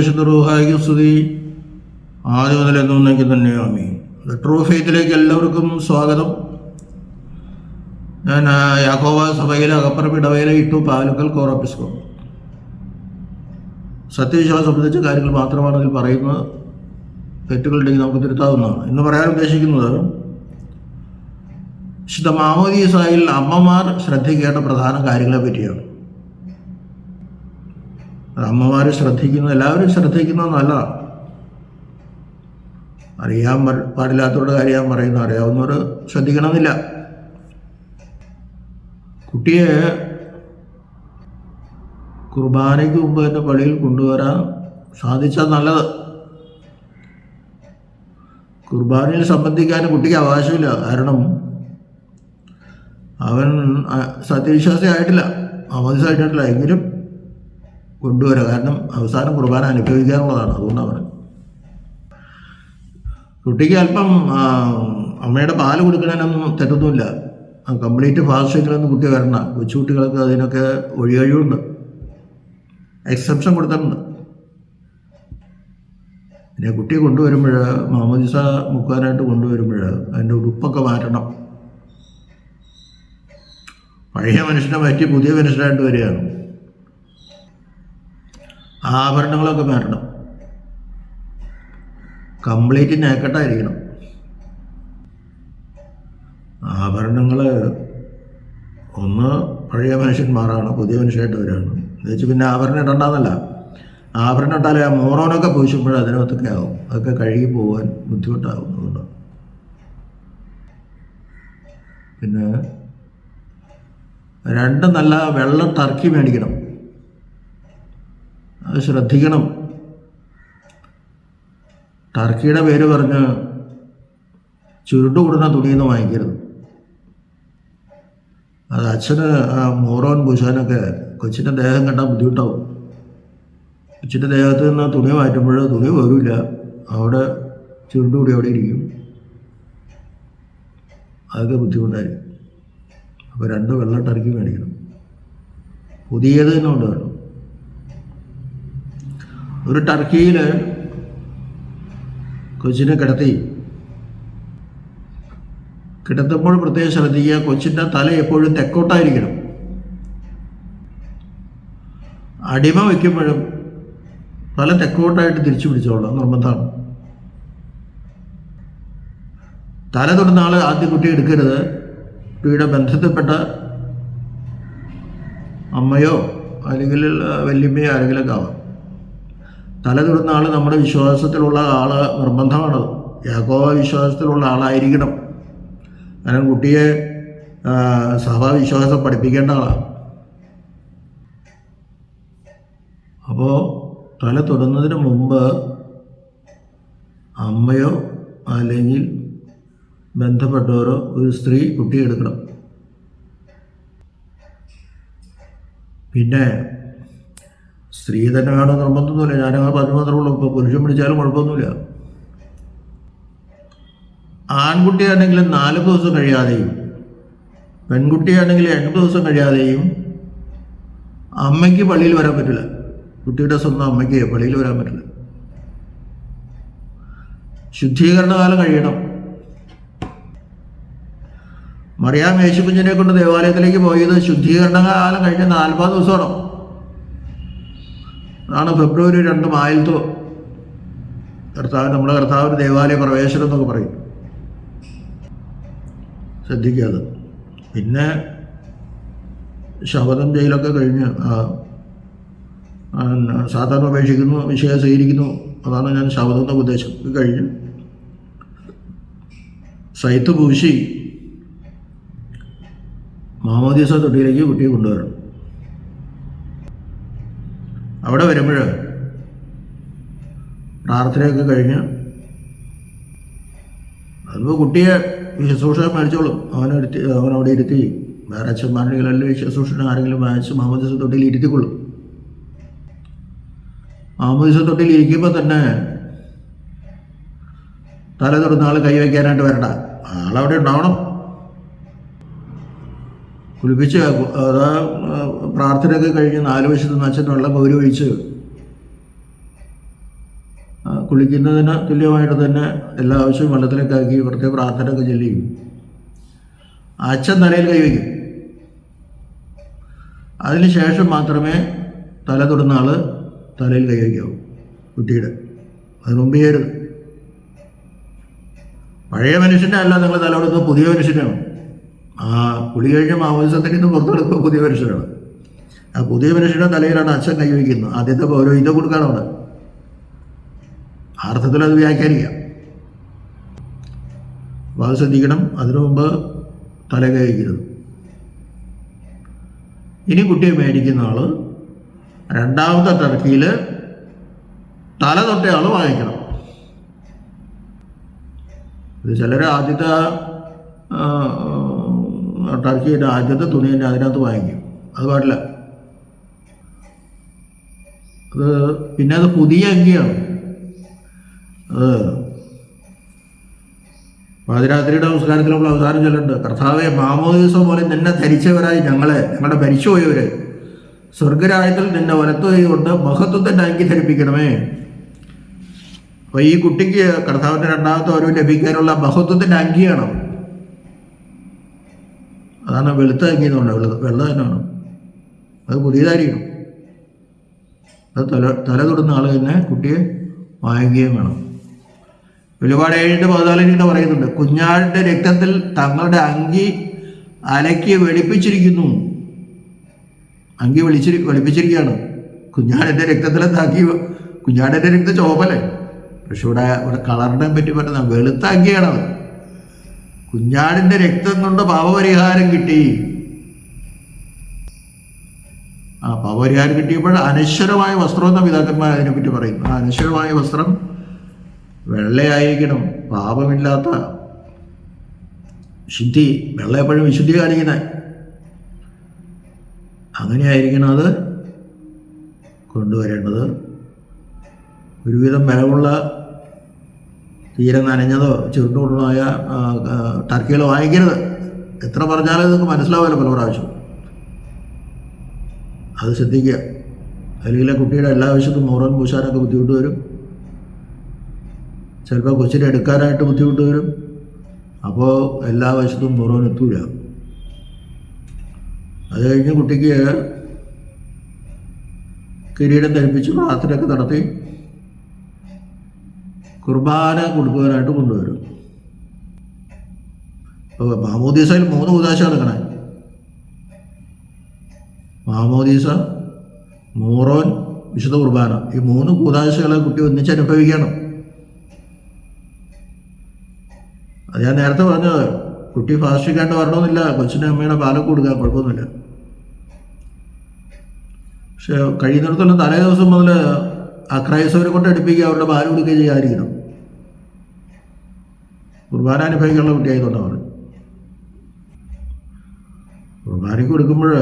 പരിശുദ്ധ റൂഹായിക്ക് സ്തുതി. ആദ്യം മുതൽ എന്നേക്ക് തന്നെ ആമി ട്രൂ ഫെയ്ത്തിലേക്ക് എല്ലാവർക്കും സ്വാഗതം. ഞാൻ യാഹോവ സഭയിലെ അകപ്പറം ഇടവയിലെ ഇട്ടു പാലുക്കൽ കോറോപ്പിസ്കോ. സത്യവിശ്വാസം സംബന്ധിച്ച കാര്യങ്ങൾ മാത്രമാണ് ഇതിൽ പറയുന്നത്. തെറ്റുകളുണ്ടെങ്കിൽ നമുക്ക് തിരുത്താവുന്നതാണ്. എന്ന് പറയാൻ ഉദ്ദേശിക്കുന്നത് വിശുദ്ധ മാമോദീസായിൽ അമ്മമാർ ശ്രദ്ധിക്കേണ്ട പ്രധാന കാര്യങ്ങളെ പറ്റിയാണ്. അമ്മമാർ ശ്രദ്ധിക്കുന്നത് എല്ലാവരും ശ്രദ്ധിക്കുന്നത് നല്ലതാണ് അറിയാൻ പാടില്ലാത്തവരുടെ കാര്യം പറയുന്നു അറിയാവുന്നവർ ശ്രദ്ധിക്കണമെന്നില്ല. കുട്ടിയെ കുർബാനയ്ക്ക് മുമ്പ് തന്നെ പള്ളിയിൽ കൊണ്ടുവരാൻ സാധിച്ചാൽ നല്ലത്. കുർബാനയിൽ സംബന്ധിക്കാൻ കുട്ടിക്ക് അവകാശമില്ല കാരണം അവൻ സത്യവിശ്വാസി ആയിട്ടില്ല എങ്കിലും കൊണ്ടുവരാം. കാരണം അവസാനം കുർബാന അനുഭവിക്കാനുള്ളതാണ്. അതുകൊണ്ടാണ് പറഞ്ഞത്. കുട്ടിക്ക് അല്പം അമ്മയുടെ പാൽ കൊടുക്കണതിനൊന്നും തെറ്റൊന്നുമില്ല. കംപ്ലീറ്റ് ഫാസ്റ്റ് ഫാസ്റ്റിങ്ങിലൊന്നും കുട്ടി വരണ. കൊച്ചുകുട്ടികൾക്ക് അതിനൊക്കെ ഒഴികഴിവുണ്ട് എക്സെപ്ഷൻ കൊടുത്തിട്ടുണ്ട്. പിന്നെ കുട്ടിയെ കൊണ്ടുവരുമ്പോൾ മാമോദിസ മുക്കാനായിട്ട് കൊണ്ടുവരുമ്പോൾ അതിന്റെ ഉടുപ്പൊക്കെ മാറ്റണം. പഴയ മനുഷ്യനെ മാറ്റി പുതിയ മനുഷ്യനായിട്ട് വരികയാണ്. ആഭരണങ്ങളൊക്കെ മാറ്റണം. കംപ്ലീറ്റ് നേക്കട്ടായിരിക്കണം ആഭരണങ്ങൾ ഒന്ന് പഴയ മനുഷ്യന്മാരാണ് പുതിയ മനുഷ്യരായിട്ട് വരികയാണ് എന്ന് വെച്ചാൽ പിന്നെ ആഭരണം ഇടണ്ടെന്നല്ല. ആഭരണം ഇട്ടാലേ ആ മോറോനൊക്കെ പൂശുമ്പോൾ അതിനകത്തൊക്കെ ആവും. അതൊക്കെ കഴുകി പോകാൻ ബുദ്ധിമുട്ടാകും അതുകൊണ്ട്. പിന്നെ രണ്ട് നല്ല വെള്ള ടർക്കി മേടിക്കണം. അത് ശ്രദ്ധിക്കണം. ടർക്കിയുടെ പേര് പറഞ്ഞ് ചുരുട്ട് കൂടുന്ന തുണിയൊന്നും വാങ്ങിക്കരുത്. അത് അച്ഛന് ആ മോറോൻ പൂശാനൊക്കെ കൊച്ചിന്റെ ദേഹം കണ്ടാൽ ബുദ്ധിമുട്ടാവും. കൊച്ചിന്റെ ദേഹത്ത് നിന്ന് തുണി മാറ്റുമ്പോൾ തുണി വരില്ല അവിടെ ചുരുട്ടുകൂടി അവിടെ ഇരിക്കും. അതൊക്കെ ബുദ്ധിമുട്ടായിരിക്കും. അപ്പോൾ രണ്ട് വെള്ള ടർക്കി മേടിക്കണം. പുതിയത് തന്നെ കൊണ്ടുവരണം. ഒരു ടർക്കിയിൽ കൊച്ചിനെ കിടത്തി. കിടത്തുമ്പോൾ പ്രത്യേകം ശ്രദ്ധിക്കുക കൊച്ചിന്റെ തല എപ്പോഴും തെക്കോട്ടായിരിക്കണം. അടിമ വയ്ക്കുമ്പോഴും തല തെക്കോട്ടായിട്ട് തിരിച്ചു പിടിച്ചോളാം നിർബന്ധമാണ്. തല തൊടുന്ന ആൾ ആദ്യം കുട്ടി എടുക്കരുത്. കുട്ടിയുടെ ബന്ധത്തിൽപ്പെട്ട അമ്മയോ അല്ലെങ്കിൽ വല്യമ്മയോ ആരെങ്കിലുമൊക്കെ ആവാം. തല തൊടുന്ന ആൾ നമ്മുടെ വിശ്വാസത്തിലുള്ള ആൾ നിർബന്ധമാണ്. യാക്കോവ വിശ്വാസത്തിലുള്ള ആളായിരിക്കണം. കാരണം കുട്ടിയെ സഭാവിശ്വാസം പഠിപ്പിക്കേണ്ട ആളാണ് അപ്പോൾ തല തൊടുന്നതിന് മുമ്പ് അമ്മയോ അല്ലെങ്കിൽ ബന്ധപ്പെട്ടവരോ ഒരു സ്ത്രീ കുട്ടിയെടുക്കണം പിന്നെ സ്ത്രീ തന്നെ വേണം നിർബന്ധമൊന്നുമില്ല. ഞാനങ്ങനെ പറഞ്ഞു മാത്രമേ ഉള്ളൂ. ഇപ്പോൾ പുരുഷൻ പിടിച്ചാലും കുഴപ്പമൊന്നുമില്ല. ആൺകുട്ടിയാണെങ്കിൽ നാല് ദിവസം കഴിയാതെയും പെൺകുട്ടിയാണെങ്കിൽ എൺപത് ദിവസം കഴിയാതെയും അമ്മയ്ക്ക് പള്ളിയിൽ വരാൻ പറ്റില്ല. കുട്ടിയുടെ സ്വന്തം അമ്മയ്ക്ക് പള്ളിയിൽ വരാൻ പറ്റില്ല. ശുദ്ധീകരണ കാലം കഴിയണം. മറിയാം യേശുകുഞ്ഞിനെ കൊണ്ട് ദേവാലയത്തിലേക്ക് പോയത് ശുദ്ധീകരണ കാലം കഴിഞ്ഞ നാൽപ്പത് ദിവസമാണോ. അതാണ് ഫെബ്രുവരി രണ്ട് മായൽത്തോ കർത്താവ് നമ്മുടെ കർത്താവിന് ദേവാലയ പ്രവേശനം എന്നൊക്കെ പറയും. ശ്രദ്ധിക്കാതെ പിന്നെ ശബദം ജയിലൊക്കെ കഴിഞ്ഞ് സാധാരണ ഉപേക്ഷിക്കുന്നു വിഷയം സ്വീകരിക്കുന്നു. അതാണ് ഞാൻ ശബദം എന്നൊക്കെ ഉദ്ദേശം ഇത് കഴിഞ്ഞ് സൈത്ത് പൂശി മാമോദീസ തൊട്ടിയിലേക്ക് കുട്ടിയെ കൊണ്ടുവരണം. അവിടെ വരുമ്പോൾ പ്രാർത്ഥനയൊക്കെ കഴിഞ്ഞ് അതിപ്പോൾ കുട്ടിയെ ശുശ്രൂഷ മേടിച്ചോളും. അവനെടുത്തി അവനവിടെ ഇരുത്തി വേറെ അച്ഛന്മാരുടെ അല്ലെങ്കിൽ ശുശ്രൂഷനെ ആരെങ്കിലും വായിച്ച് മാമോദീസ തൊട്ടിയിൽ ഇരുത്തിക്കൊള്ളും. മാമോദിസ തൊട്ടിയിൽ ഇരിക്കുമ്പോൾ തന്നെ തല തുറന്ന ആൾ കൈവയ്ക്കാനായിട്ട് വരണ്ട. ആളവിടെ ഉണ്ടാവണം. കുളിപ്പിച്ച് അതാ പ്രാർത്ഥനയൊക്കെ കഴിഞ്ഞ് നാല് വശത്ത് അച്ഛൻ വെള്ളം പൗരി ഒഴിച്ച് കുളിക്കുന്നതിന് തുല്യമായിട്ട് തന്നെ എല്ലാ ആവശ്യവും വെള്ളത്തിലേക്കാക്കി പ്രത്യേക പ്രാർത്ഥനയൊക്കെ ചൊല്ലിയും അച്ഛൻ തലയിൽ കൈവയ്ക്കും അതിന് ശേഷം മാത്രമേ തല തൊടുന്ന ആൾ തലയിൽ കൈവയ്ക്കാവൂ കുട്ടിയുടെ. അത് മുമ്പ് ചെയ്യരുത്. പഴയ മനുഷ്യനെ അല്ല നിങ്ങൾ തല കൊടുക്കുന്നത് പുതിയ മനുഷ്യനാണ് ആ പുളി കഴിഞ്ഞ മാമോദിസത്തിൽ നിന്ന് പുറത്തെടുക്കുക പുതിയ മനുഷ്യനാണ് ആ പുതിയ മനുഷ്യന്റെ തലയിലാണ് അച്ഛൻ കൈവയ്ക്കുന്നത് ആദ്യത്തെ പൗരോഹിത്യം കൊടുക്കുകയാണ് അവിടെ. അർത്ഥത്തിൽ അത് വ്യാഖ്യാനിക്കാം. അപ്പോൾ അത് ശ്രദ്ധിക്കണം അതിനു മുമ്പ് തല കൈവയ്ക്കരുത് ഇനി കുട്ടിയെ മേടിക്കുന്ന ആൾ രണ്ടാമത്തെ ടർക്കിയിൽ തല തൊട്ട ആൾ വാങ്ങിക്കണം. ഇത് ചിലർ ആദ്യത്തെ ടർക്കിയുടെ ആദ്യത്തെ തുണി തന്നെ അതിനകത്ത് വാങ്ങിക്കും. അത് പാടില്ല. അത് പിന്നെ അത് പുതിയ അങ്കിയാണ്. അത് പാതിരാത്രിയുടെ നമസ്കാരത്തിൽ നമ്മൾ അവസാനം ചെല്ലുന്നുണ്ട്. കർത്താവെ മാമോദിവസം പോലെ നിന്നെ ധരിച്ചവരായി ഞങ്ങളെ. ഞങ്ങളുടെ മരിച്ചുപോയവര്. സ്വർഗരായത്തിൽ നിന്നെ വലത്തുകൈ കൊണ്ട് മഹത്വത്തിന്റെ അങ്കി ധരിപ്പിക്കണമേ. അപ്പോൾ ഈ കുട്ടിക്ക് കർത്താവിന്റെ രണ്ടാമത്തെ ഒരു ലഭിക്കാനുള്ള മഹത്വത്തിന്റെ അങ്കിയാണ് അതാണ് വെളുത്ത അങ്ങിയെന്ന് പറഞ്ഞത് വെള്ളം വെള്ള വെള്ള തന്നെയാണ്. അത് പുതിയതായിരിക്കണം അത് തല തല തൊടുന്ന ആൾ തന്നെ കുട്ടിയെ വാങ്ങുകയും വേണം. വെളിപാട് ഏഴിന്റെ പതിനാലിന് പറയുന്നുണ്ട് കുഞ്ഞാടിന്റെ രക്തത്തിൽ തങ്ങളുടെ അങ്കി അലക്കി വെളിപ്പിച്ചിരിക്കുന്നു. അങ്കി വെളിച്ചിരി വെളുപ്പിച്ചിരിക്കുകയാണ്. കുഞ്ഞാടിന്റെ രക്തത്തിലെന്താക്കി കുഞ്ഞാടിന്റെ രക്തം ചോപ്പല്ലേ പക്ഷെ ഇവിടെ ഇവിടെ കളറിനെ പറ്റി പറയുന്ന വെളുത്ത അങ്കിയാണത് കുഞ്ഞാടിന്റെ രക്തം കൊണ്ട് പാപപരിഹാരം കിട്ടി. ആ പാപപരിഹാരം കിട്ടിയപ്പോൾ അനശ്വരമായ വസ്ത്രം എന്ന പിതാക്കന്മാർ അതിനെപ്പറ്റി പറയുന്നു. ആ അനശ്വരമായ വസ്ത്രം വെള്ളയായിരിക്കണം. പാപമില്ലാത്ത ശുദ്ധി വെള്ള എപ്പോഴും വിശുദ്ധി കാണിക്കുന്നത് അങ്ങനെയായിരിക്കണം അത് കൊണ്ടുവരേണ്ടത്. ഒരുവിധം ബലമുള്ള തീരെ നനഞ്ഞതോ ചുരുണ്ടുകൊണ്ടുമായ ടർക്കികളോ വാങ്ങിക്കരുത്. എത്ര പറഞ്ഞാലും നിങ്ങൾക്ക് മനസ്സിലാവില്ല പല പ്രാവശ്യം. അത് ശ്രദ്ധിക്കുക. അല്ലെങ്കിൽ കുട്ടിയുടെ എല്ലാ ആവശ്യത്തും മോറൻ പൂശാനൊക്കെ ബുദ്ധിമുട്ട് വരും. ചിലപ്പോൾ കൊച്ചിനെ എടുക്കാനായിട്ട് ബുദ്ധിമുട്ട് വരും. അപ്പോൾ എല്ലാ വശത്തും മുറവൻ എത്തൂല. അത് കഴിഞ്ഞ് കുട്ടിക്ക് കിരീടം ധരിപ്പിച്ച് പ്രാർത്ഥനയൊക്കെ നടത്തി. കുർബാന കൊടുക്കുവാനായിട്ട് കൊണ്ടുവരും. അപ്പോൾ മാമോദീസയിൽ മൂന്ന് ഉദാശ നടക്കണേ. മാമോദീസ മൂറോൻ വിശുദ്ധ കുർബാന ഈ മൂന്ന് കൂതാശകളെ കുട്ടി ഒന്നിച്ച് അനുഭവിക്കണം. അത് ഞാൻ നേരത്തെ പറഞ്ഞത് കുട്ടി ഫാസ്റ്റിക്കാണ്ട് വരണമെന്നില്ല കൊച്ചിന്റെ അമ്മയുടെ പാലൊക്കെ കൊടുക്കാൻ കുഴപ്പമൊന്നുമില്ല. പക്ഷെ കഴിയുന്നിടത്തോളം തലേ ദിവസം മുതൽ അക്രൈസവരെ കൊണ്ട് അടുപ്പിക്കുക അവരുടെ പാൽ കൊടുക്കുകയും ചെയ്യാതിരിക്കണം. കുർബാന അനുഭവിക്കാനുള്ള കുട്ടിയായതുകൊണ്ടാണ് പറഞ്ഞത്. കുർബാനയ്ക്ക് കൊടുക്കുമ്പോൾ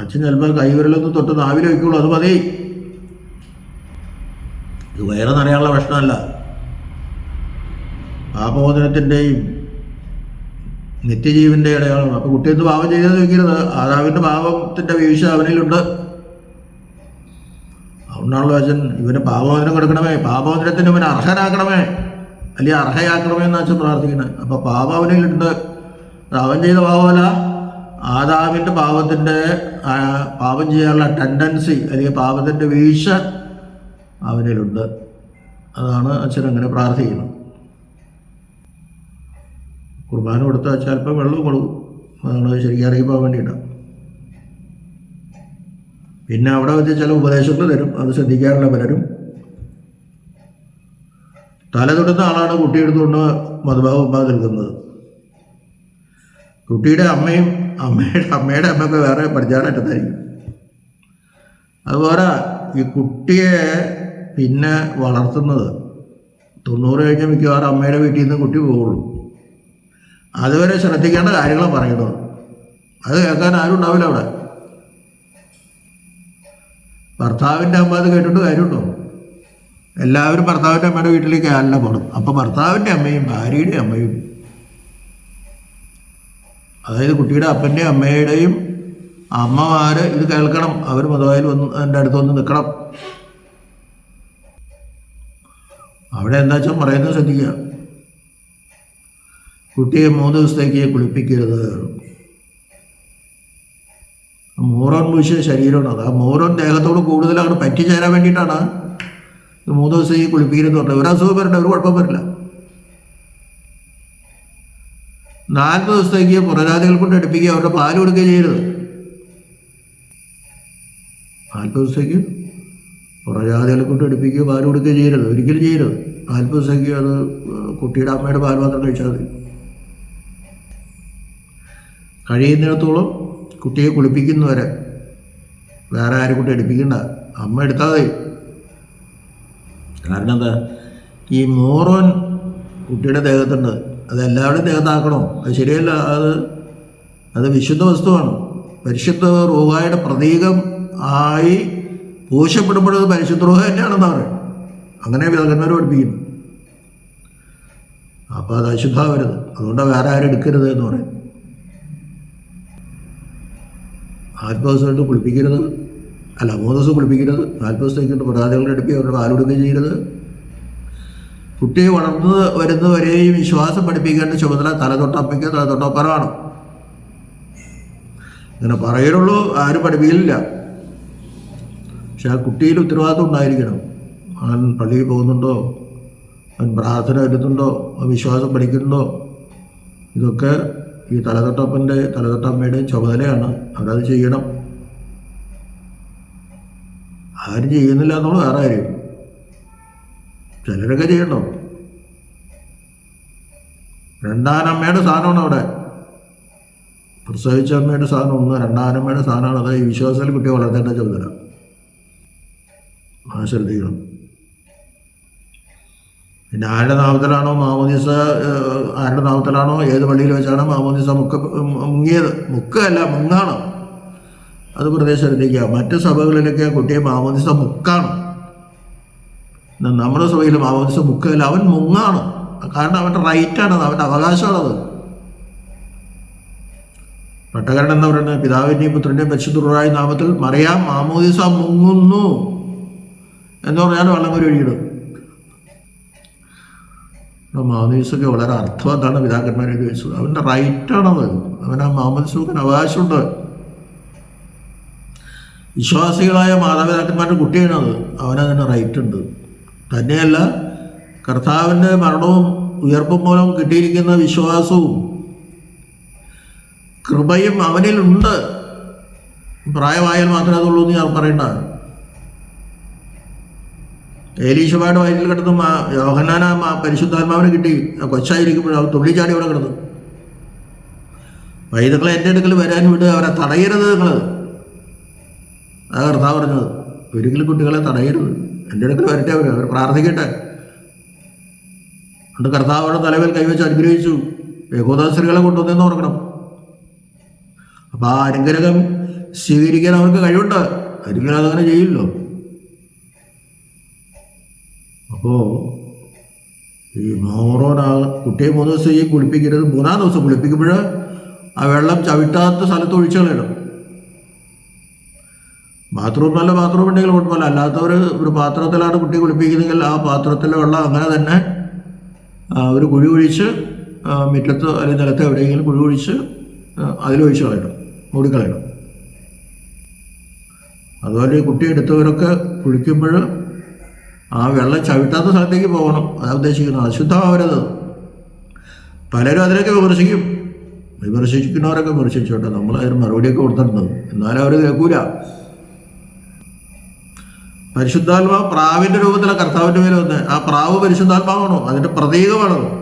അച്ഛൻ ചിലപ്പോൾ കൈവരലൊന്ന് തൊട്ട് നാവിൽ വയ്ക്കുള്ളൂ അത് മതി. ഇത് വയറ് നിറയാനുള്ള ഭക്ഷണമല്ല പാപമോചനത്തിന്റെയും നിത്യജീവിന്റെ ഇടയാളാണ് അപ്പോൾ കുട്ടി എന്ത് പാപം ചെയ്തെന്ന് ചോദിക്കരുത്. ആദാവിന്റെ പാപത്തിന്റെ വീഴ്ച അവനിലുണ്ട്. അതുകൊണ്ടാണല്ലോ അച്ഛൻ ഇവന് പാപമോചനം കൊടുക്കണമേ പാപമോചനത്തിന് ഇവൻ അർഹനാക്കണമേ. അല്ലെങ്കിൽ അർഹയാക്കണമേ എന്ന് അച്ഛൻ പ്രാർത്ഥിക്കുന്നത് അപ്പോൾ പാപം അവനിലുണ്ട് കിട്ടുന്നത് അവൻ ചെയ്ത പാപമല്ല. ആദാവിന്റെ പാപത്തിന്റെ പാപം ചെയ്യാനുള്ള ടെൻഡൻസി അല്ലെങ്കിൽ പാപത്തിന്റെ വീഴ്ച അവനിലുണ്ട്. അതാണ് അച്ഛൻ അങ്ങനെ പ്രാർത്ഥിക്കുന്നത്. കുർബാന കൊടുത്താൽ ചിലപ്പോൾ വെള്ളം കൊടുക്കും അതാണ് ശരിക്കും അറിയിക്കാൻ വേണ്ടിയിട്ടാണ് പിന്നെ അവിടെ വെച്ച് ചില ഉപദേശങ്ങൾ തരും. അത് ശ്രദ്ധിക്കാറുള്ള പലരും. തല തൊടുന്ന ആളാണ് കുട്ടി എടുത്തുകൊണ്ട് മധുബാബ് ഉമ്മ നിൽക്കുന്നത്. കുട്ടിയുടെ അമ്മയും അമ്മയുടെ അമ്മയുടെ അമ്മയൊക്കെ വേറെ പഠിച്ചാലറ്റത്തായിരിക്കും അതുപോലെ ഈ കുട്ടിയെ പിന്നെ വളർത്തുന്നത് തൊണ്ണൂറ് കഴിഞ്ഞ് മിക്കവാറും അമ്മയുടെ വീട്ടിൽ നിന്ന് കുട്ടി പോവുള്ളൂ അതുവരെ ശ്രദ്ധിക്കേണ്ട കാര്യങ്ങളാണ് പറയുന്നത്. അത് കേൾക്കാൻ ആരും ഉണ്ടാവില്ല അവിടെ. ഭർത്താവിന്റെ അമ്മ അത് കേട്ടിട്ട് കാര്യമുണ്ടോ? എല്ലാവരും ഭർത്താവിന്റെ അമ്മയുടെ വീട്ടിലേക്ക് അല്ല പോകണം അപ്പം ഭർത്താവിന്റെ അമ്മയും ഭാര്യയുടെ അമ്മയും. അതായത് കുട്ടിയുടെ അപ്പന്റെയും അമ്മയുടെയും അമ്മമാര് ഇത് കേൾക്കണം. അവർ മതവായിൽ വന്ന് എന്റെ അടുത്ത് വന്ന് നിൽക്കണം. അവിടെ എന്താ വെച്ചാൽ പറയുന്നത് ശ്രദ്ധിക്കുക. കുട്ടിയെ മൂന്ന് ദിവസത്തേക്ക് കുളിപ്പിക്കരുത്. മോറോൺ പൂശിയ ശരീരമാണ്. അത് ആ മോറോൺ ദേഹത്തോട് കൂടുതലാണ് പറ്റിച്ചേരാൻ വേണ്ടിയിട്ടാണ്. മൂന്ന് ഈ കുളിപ്പിക്കരുത് പറഞ്ഞു ഒരു അസുഖം വരണ്ട ഒരു കുഴപ്പം വരില്ല. നാൽപ്പത് ദിവസത്തേക്ക് പുറജാതികൾ കൊണ്ട് എടുപ്പിക്കുക അവരുടെ പാൽ കൊടുക്കുകയും ചെയ്യരുത്. നാൽപ്പത് ദിവസത്തേക്ക് പുറജാതികളെ കൊണ്ട് എടുപ്പിക്കുക പാൽ കൊടുക്കുകയും ചെയ്യരുത്. ഒരിക്കലും ചെയ്യരുത്. നാൽപ്പത് ദിവസത്തേക്ക് അത് കുട്ടിയുടെ അമ്മയുടെ പാൽ മാത്രം കഴിച്ചാൽ മതി. കഴിയുന്നിടത്തോളം കുട്ടിയെ കുളിപ്പിക്കുന്നവരെ വേറെ ആരും കുട്ടി എടുപ്പിക്കണ്ട അമ്മ എടുത്താൽ കാരണം എന്താ? ഈ മോറോൻ കുട്ടിയുടെ ദേഹത്തുണ്ട്. അത് എല്ലാവരുടെയും ദേഹത്താക്കണോ. അത് ശരിയല്ല. അത് അത് വിശുദ്ധ വസ്തുവാണ്. പരിശുദ്ധ റൂഹായുടെ പ്രതീകം ആയി പൂശപ്പെടുമ്പോഴത് പരിശുദ്ധ റൂഹ തന്നെയാണെന്ന് പറയും അങ്ങനെ വിദഗ്ധന്മാർ പഠിപ്പിക്കുന്നു. അപ്പോൾ അത് അശുദ്ധാവരുത്. അതുകൊണ്ട് വേറെ ആരും എടുക്കരുത് എന്ന് പറയും ആത്മവിശ്വാസമായിട്ട് കുളിപ്പിക്കരുത്. അല്ല ദിവസം കുളിപ്പിക്കരുത് നാൽപ്പത് ദിവസത്തേക്ക് പ്രതാദികളുടെ അടുപ്പി അവരുടെ പാൽ കൊടുക്കുകയും ചെയ്യരുത് കുട്ടിയെ വളർന്നു വരുന്നവരെയും വിശ്വാസം പഠിപ്പിക്കേണ്ട ചുമതല തല തൊട്ടപ്പയ്ക്ക് തല തൊട്ടപ്പറാണ് അങ്ങനെ പറയലുള്ളൂ ആരും പഠിപ്പിക്കലില്ല. പക്ഷെ ആ കുട്ടിയിൽ ഉത്തരവാദിത്വം ഉണ്ടായിരിക്കണം. അവൻ പള്ളിയിൽ പോകുന്നുണ്ടോ? അവൻ പ്രാർത്ഥന വരുന്നുണ്ടോ? അവൻ വിശ്വാസം പഠിക്കുന്നുണ്ടോ? ഇതൊക്കെ ഈ തലതൊട്ടപ്പന്റെ തലതൊട്ടമ്മയുടെയും ചുമതലയാണ്. അവരത് ചെയ്യണം. ആരും ചെയ്യുന്നില്ല എന്നുള്ള വേറെ കാര്യം. ചിലരൊക്കെ ചെയ്യണ്ടോ? രണ്ടാനമ്മയുടെ സാധനമാണ് അവിടെ. പ്രസവിച്ച അമ്മയുടെ സാധനം ഒന്ന് രണ്ടാനമ്മയുടെ സാധനമാണ്. അത് ഈ വിശ്വാസത്തിൽ കുട്ടിയെ വളർത്തേണ്ട ചുമതല ആ ശ്രദ്ധിക്കണം. പിന്നെ ആരുടെ നാമത്തിലാണോ മാമോദിസ ആരുടെ നാമത്തിലാണോ ഏത് പള്ളിയിൽ വെച്ചാണോ മാമോദിസ മുക്ക മുങ്ങിയത്? മുക്കല്ല മുങ്ങാണ്. അത് പ്രദേശം ശ്രദ്ധിക്കുക. മറ്റ് സഭകളിലൊക്കെ കുട്ടിയെ മാമോദിസ മുക്കാണ്. നമ്മുടെ സഭയിൽ മാമോദിസ മുക്കല്ല. അവൻ മുങ്ങാണ്. കാരണം അവന്റെ റൈറ്റാണത് അവന്റെ അവകാശമാണത് പട്ടകരൻ എന്ന് പറയുന്നത് പിതാവിന്റെയും പുത്രന്റെയും പരിശുദ്ധുറായ നാമത്തിൽ മറിയാം മാമോദിസ മുങ്ങുന്നു എന്ന് പറഞ്ഞാൽ വെള്ളം ഒഴിയിടും മാമോദിസൊക്കെ വളരെ അർത്ഥവത്താണ് എന്താണ് പിതാക്കന്മാരെ ചോദിച്ചത് അവന്റെ റൈറ്റാണത്. അവൻ ആ മാമോദിസത്തിന് അവകാശമുണ്ട്. വിശ്വാസികളായ മാതാപിതാക്കന്മാരുടെ കുട്ടിയാണത് അവനതിന് റൈറ്റ് ഉണ്ട്. തന്നെയല്ല കർത്താവിന്റെ മരണവും ഉയർപ്പും മൂലം കിട്ടിയിരിക്കുന്ന വിശ്വാസവും കൃപയും അവനിലുണ്ട് പ്രായമായാൽ മാത്രമേ അതുള്ളൂ എന്ന് ഞാൻ പറയണ്ട. ഏലീശുമായിട്ട് വയറ്റിൽ കിടന്ന് യോഹനാന പരിശുദ്ധാത്മാവിനെ കിട്ടി. കൊച്ചായിരിക്കുമ്പോൾ അവർ തുള്ളിച്ചാടി അവിടെ കിടന്നു. വൈദ്യങ്ങളെ എന്റെ അടുക്കൽ വരാൻ വിടുക അവരെ തടയരുത് നിങ്ങൾ ആ കർത്താവ് പറഞ്ഞത് ഒരിക്കലും കുട്ടികളെ തടയരുത്. എന്റെ അടുക്കൽ വരട്ടെ അവർ അവർ പ്രാർത്ഥിക്കട്ടെ. അത് കർത്താവയുടെ തലവിൽ കൈവച്ച് അനുഗ്രഹിച്ചു. യഹോദാസ്ത്രീകളെ കൊണ്ടുവന്നെന്ന് ഓർക്കണം. അപ്പം ആ അനുഗ്രഹം സ്വീകരിക്കാൻ അവർക്ക് കഴിവുണ്ട്. ഒരിക്കലും അതങ്ങനെ ചെയ്യില്ലോ. അപ്പോൾ ഈ മോറോനാ കുട്ടിയെ മൂന്ന് ദിവസം ഈ കുളിപ്പിക്കരുത്. മൂന്നാം ദിവസം കുളിപ്പിക്കുമ്പോൾ ആ വെള്ളം ചവിട്ടാത്ത സ്ഥലത്ത് ഒഴിച്ചു കളയണം ബാത്റൂം നല്ല ബാത്റൂം ഉണ്ടെങ്കിൽ കുഴപ്പമില്ല. അല്ലാത്തവർ ഒരു പാത്രത്തിലാണ് കുട്ടി കുളിപ്പിക്കുന്നതെങ്കിൽ ആ പാത്രത്തിലെ വെള്ളം അങ്ങനെ തന്നെ ഒരു കുഴി ഒഴിച്ച് ആ, മുറ്റത്ത് അല്ലെങ്കിൽ നിലത്ത് എവിടെയെങ്കിലും കുഴി ഒഴിച്ച് ആ, അതിലൊഴിച്ച് കളയണം മൂടിക്കളയണം അതുപോലെ ഈ കുട്ടി എടുത്തവരൊക്കെ കുളിക്കുമ്പോൾ ആ വെള്ളം ചവിട്ടാത്ത സ്ഥലത്തേക്ക് പോകണം. അതാ ഉദ്ദേശിക്കുന്നത്. അശുദ്ധമാവരുത്. പലരും അതിനൊക്കെ വിമർശിക്കും. വിമർശിക്കുന്നവരൊക്കെ വിമർശിച്ചോട്ടെ. നമ്മൾ അതിന് മറുപടിയൊക്കെ കൊടുത്തിട്ടുണ്ട്. എന്നാലും അവർ കേൾക്കൂല. പരിശുദ്ധാത്മാവ് പ്രാവിന്റെ രൂപത്തിലെ കർത്താവിന്റെ പേര് വന്നത് ആ പ്രാവ് പരിശുദ്ധാത്മാവാണോ? അതിന്റെ പ്രതീകമാണത്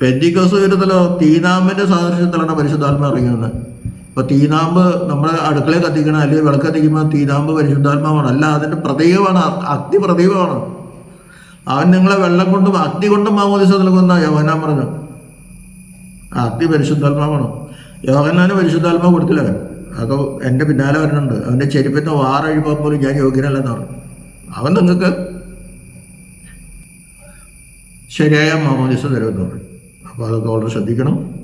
പെന്റിക്കോസ് വരുന്നല്ലോ തീനാമ്പിന്റെ സാദൃശ്യത്തിലാണ് പരിശുദ്ധാത്മ ഇറങ്ങിയത് അപ്പൊ തീനാമ്പ് നമ്മുടെ അടുക്കളയിൽ കത്തിക്കണം അല്ലെങ്കിൽ വിളക്ക് കത്തിക്കുമ്പോൾ തീനാമ്പ് പരിശുദ്ധാത്മാവാണ്. അല്ല അതിന്റെ പ്രതീകമാണ് അഗ്നി പ്രതീകമാണ്. അവൻ നിങ്ങളെ വെള്ളം കൊണ്ടും അഗ്നി കൊണ്ടും മാമോദിസ നൽകുന്ന യോഹനാൻ പറഞ്ഞു. അഗ്നി പരിശുദ്ധാത്മാവാണ്. യോഹനാന് പരിശുദ്ധാത്മാവ് കൊടുത്തില്ല അതോ എന്റെ പിന്നാലെ വരുന്നുണ്ട്. അവന്റെ ചെരുപ്പിന്റെ വാറഴിപ്പോൾ പോലും ഞാൻ യോഗ്യനല്ലെന്ന് പറഞ്ഞു. അവൻ നിങ്ങൾക്ക് ശരിയായ മാമോദിസ തരുമെന്ന് പറഞ്ഞു. അപ്പോൾ അതൊക്കെ വളരെ ശ്രദ്ധിക്കണം.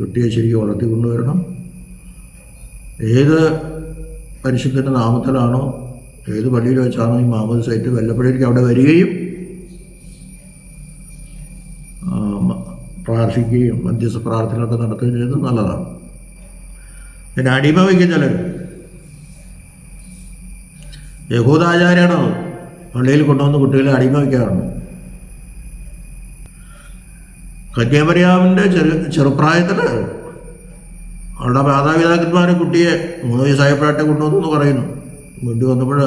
കുട്ടിയെ ശരിക്കും വളർത്തി കൊണ്ടുവരണം. ഏത് പരിശുദ്ധന്റെ നാമത്തിലാണോ ഏത് പള്ളിയിൽ വെച്ചാണോ ഈ മാമോദിസ ഏറ്റവും വല്ലപ്പോഴേക്ക് അവിടെ വരികയും പ്രാർത്ഥിക്കുകയും മധ്യസ്ഥ പ്രാർത്ഥനകളൊക്കെ നടത്തുകയും ചെയ്തത് നല്ലതാണ്. പിന്നെ അടിഭവിക്കും ചിലർ യഹൂദാചാര്യാണത് പള്ളിയിൽ കൊണ്ടുവന്ന് കുട്ടികളെ അടിഭവിക്കാറുണ്ട് കന്യാപര്യാവിന്റെ ചെറു ചെറുപ്രായത്തിൽ അവളുടെ മാതാപിതാക്കന്മാരെ കുട്ടിയെ മൂന്ന് വയസ്സായപ്പോഴാട്ടെ കൊണ്ടുവന്നു പറയുന്നു. വീട്ടിൽ വന്നപ്പോൾ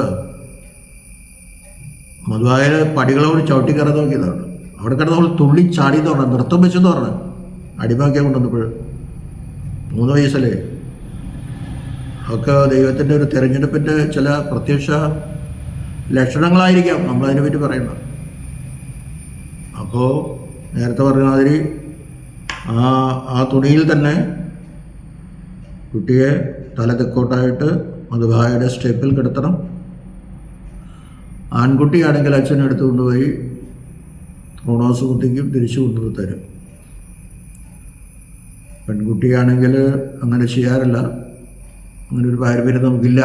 മധുവായ പടികളോട് ചവിട്ടി കയറി നോക്കിയതാണ്. അവിടെ കിടന്ന് അവൾ തുള്ളി എന്ന് പറഞ്ഞു. നൃത്തം വെച്ചെന്ന് പറഞ്ഞു. അടിമാക്കിയാൽ കൊണ്ടുവന്നപ്പോൾ മൂന്ന് വയസ്സല്ലേ ഒക്കെ ദൈവത്തിന്റെ ഒരു തിരഞ്ഞെടുപ്പിന്റെ ചില പ്രത്യക്ഷ ലക്ഷണങ്ങളായിരിക്കാം നമ്മളതിനെ പറ്റി പറയുന്നത്. അപ്പോൾ നേരത്തെ പറഞ്ഞ മാതിരി ആ ആ തുണിയിൽ തന്നെ കുട്ടിയെ തല തെക്കോട്ടായിട്ട് മധുബായുടെ സ്റ്റെപ്പിൽ കിടത്തണം. ആൺകുട്ടിയാണെങ്കിൽ അച്ഛനെ എടുത്തു കൊണ്ടുപോയി ത്രോണോസ് കുട്ടിക്കും തിരിച്ചു കൊണ്ടുവന്ന് തരും. പെൺകുട്ടിയാണെങ്കിൽ അങ്ങനെ ചെയ്യാറില്ല. അങ്ങനെ ഒരു പാരമ്പര്യം നമുക്കില്ല.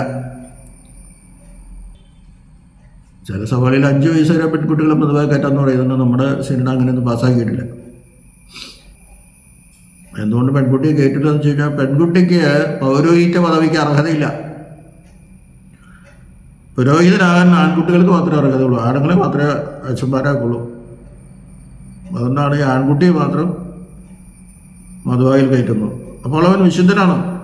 ചില സഭകളിൽ അഞ്ച് വയസ്സ് വരെ പെൺകുട്ടികളെ പൊതുവെ കയറ്റാന്ന് പറയുന്നുണ്ട്. നമ്മുടെ സിനിമ അങ്ങനെയൊന്നും പാസ്സാക്കിയിട്ടില്ല. എന്തുകൊണ്ട് പെൺകുട്ടിയെ കേട്ടിട്ടെന്ന് വെച്ച് കഴിഞ്ഞാൽ പെൺകുട്ടിക്ക് പൗരോഹിത്യ പദവിക്ക് അർഹതയില്ല. പുരോഹിതനാകാൻ ആൺകുട്ടികൾക്ക് മാത്രമേ അർഹതയുള്ളൂ. ആണുങ്ങളെ മാത്രമേ അച്ഛന്മാരാക്കുള്ളൂ. അതുകൊണ്ടാണ് ഈ ആൺകുട്ടിയെ മാത്രം മധുവായിൽ കയറ്റുന്നു അപ്പോൾ അവൻ വിശുദ്ധനാണ്.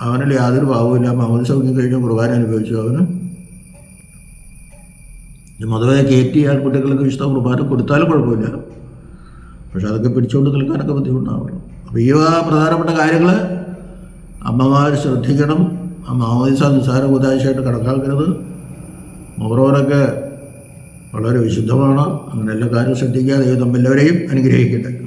അവനിൽ യാതൊരു ഭാവവുമില്ല മഹമ്മദ് സൗഖ്യം കഴിഞ്ഞ കുർബാന അനുഭവിച്ചു. അവന് ഈ കയറ്റി കുട്ടികൾക്ക് വിശുദ്ധ കുർബാന കൊടുത്താലും കുഴപ്പമില്ല. പക്ഷെ അതൊക്കെ പിടിച്ചുകൊണ്ട് നിൽക്കാനൊക്കെ ബുദ്ധിമുട്ടാവുള്ളൂ അപ്പോൾ ഈ പ്രധാനപ്പെട്ട കാര്യങ്ങൾ അമ്മമാർ ശ്രദ്ധിക്കണം. ആ മാമോദിസ നിസ്സാര ഉദാശയായിട്ട് കണക്കാക്കരുത്. മൊറോനൊക്കെ വളരെ വിശുദ്ധമാണ്. അങ്ങനെ എല്ലാ കാര്യവും ശ്രദ്ധിക്കുക ദൈവം തമ്മിലവരെയും അനുഗ്രഹിക്കട്ടെ.